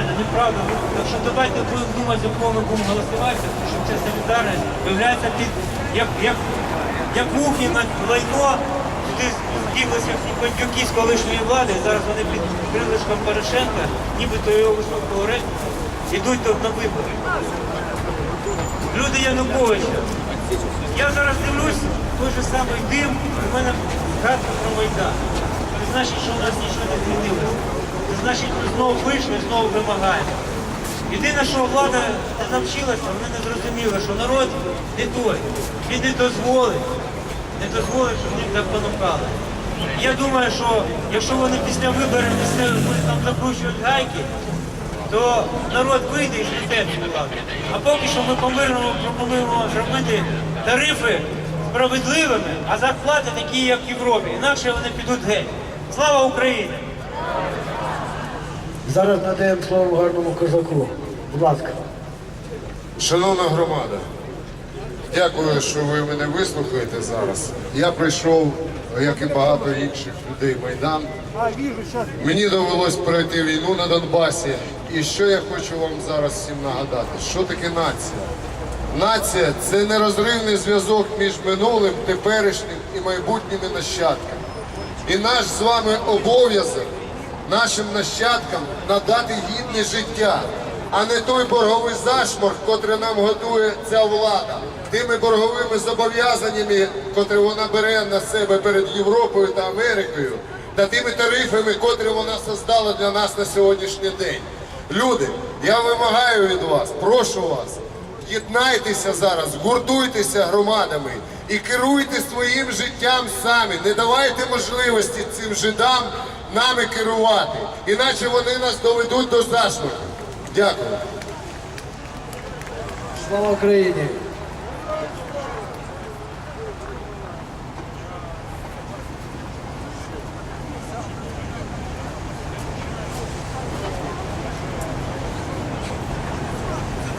неправильно, неправда. Так що давайте будемо думати, за кого ми будемо голосувати, тому що ця солідарність виявляється під як, як, як мухи на лайно, туди збіглися всі бандюки з колишньої влади, зараз вони під крилишком Порошенка, нібито його високого ідуть тут на вибори. Люди Януковича. Я зараз дивлюсь, той же самий дим, у мене згадка про Майдан. Це значить, що у нас нічого не змінилося. Значить, ми знову вийшли, знову вимагаємо. Єдине, що влада не навчилася, вони не зрозуміли, що народ не той. Він не дозволить, не дозволить, щоб їх так понукали. Я думаю, що якщо вони після виборів будуть там закручувати гайки, то народ вийде і зліте цю владу. А поки що ми по-мирному пропонуємо зробити тарифи справедливими, а зарплати такі, як в Європі. Інакше вони підуть геть. Слава Україні! Зараз надаємо слово гарному козаку. Будь ласка. Шановна громада, дякую, що ви мене вислухаєте зараз. Я прийшов, як і багато інших людей, Майдан. Мені довелось пройти війну на Донбасі. І що я хочу вам зараз всім нагадати? Що таке нація? Нація це нерозривний зв'язок між минулим, теперішнім і майбутніми нащадками. І наш з вами обов'язок нашим нащадкам надати гідне життя, а не той борговий зашморг, котрий нам готує ця влада, тими борговими зобов'язаннями, котрі вона бере на себе перед Європою та Америкою, та тими тарифами, котрі вона создала для нас на сьогоднішній день. Люди, я вимагаю від вас, прошу вас. Єднайтеся зараз, гуртуйтеся громадами і керуйте своїм життям самі. Не давайте можливості цим жидам нами керувати, іначе вони нас доведуть до зашморку. Дякую. Слава Україні!